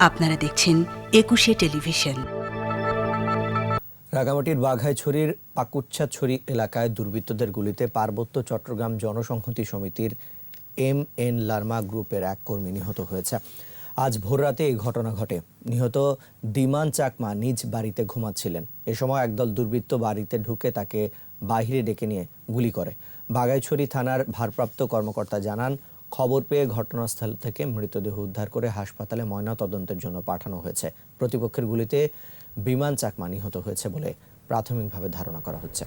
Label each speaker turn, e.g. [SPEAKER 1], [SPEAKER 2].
[SPEAKER 1] আপনারা দেখছেন একুশে টেলিভিশন।
[SPEAKER 2] রাঙামাটির বাঘাইছড়ির পাকুচ্ছাছড়ি এলাকায় দুর্বৃত্তদের গুলিতে পার্বত্য চট্টগ্রাম জনসংহতি সমিতির এম এন লার্মা গ্রুপের এক কর্মী নিহত হয়েছে। আজ ভোররাতে এই ঘটনা ঘটে। নিহত দিমান চাকমা নিজ বাড়িতে ঘুমাচ্ছিলেন। এ সময় একদল দুর্বৃত্ত বাড়িতে ঢুকে তাকে বাইরে ডেকে নিয়ে গুলি করে। বাঘাইছড়ি থানার ভারপ্রাপ্ত কর্মকর্তা জানান খবর পেয়ে ঘটনাস্থল থেকে মৃতদেহ উদ্ধার করে হাসপাতালে ময়না তদন্তের জন্য পাঠানো হয়েছে। প্রতিপক্ষের গুলিতে বিমান চাকমা নিহত হয়েছে বলে প্রাথমিকভাবে ধারণা করা হচ্ছে।